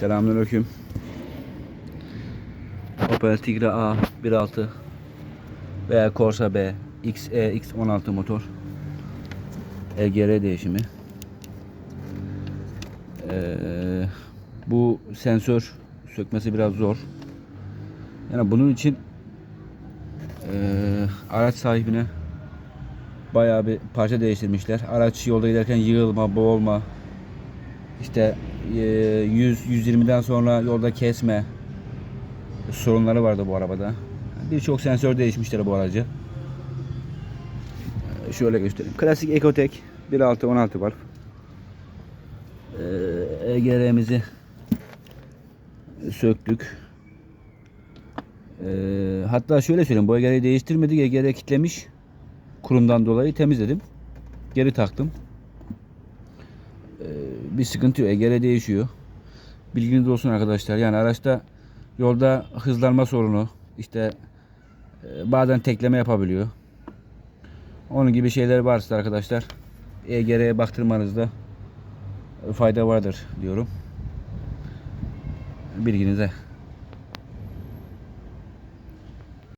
Selamünaleyküm. Opel Tigra A 1.6 veya Corsa B XE X16 motor. EGR değişimi. Ee, bu sensör sökmesi biraz zor. Yani bunun için ee, araç sahibine bayağı bir parça değiştirmişler. Araç yolda giderken yığılma, boğulma, işte e, 100-120'den sonra yolda kesme sorunları vardı bu arabada. Birçok sensör değişmişler bu aracı. Ee, Şöyle göstereyim. Klasik Ecotec 1.6-16 var. EGR'mizi söktük. Ee, hatta şöyle söyleyeyim. Bu EGR'yi değiştirmedik. EGR kitlemiş. Kurumdan dolayı temizledim. Geri taktım. Bir sıkıntı yok. EGR değişiyor. Bilginiz olsun arkadaşlar. Yani araçta yolda hızlanma sorunu, işte e, bazen tekleme yapabiliyor. Onun gibi şeyler varsa arkadaşlar EGR'ye baktırmanızda fayda vardır diyorum. Bilginize.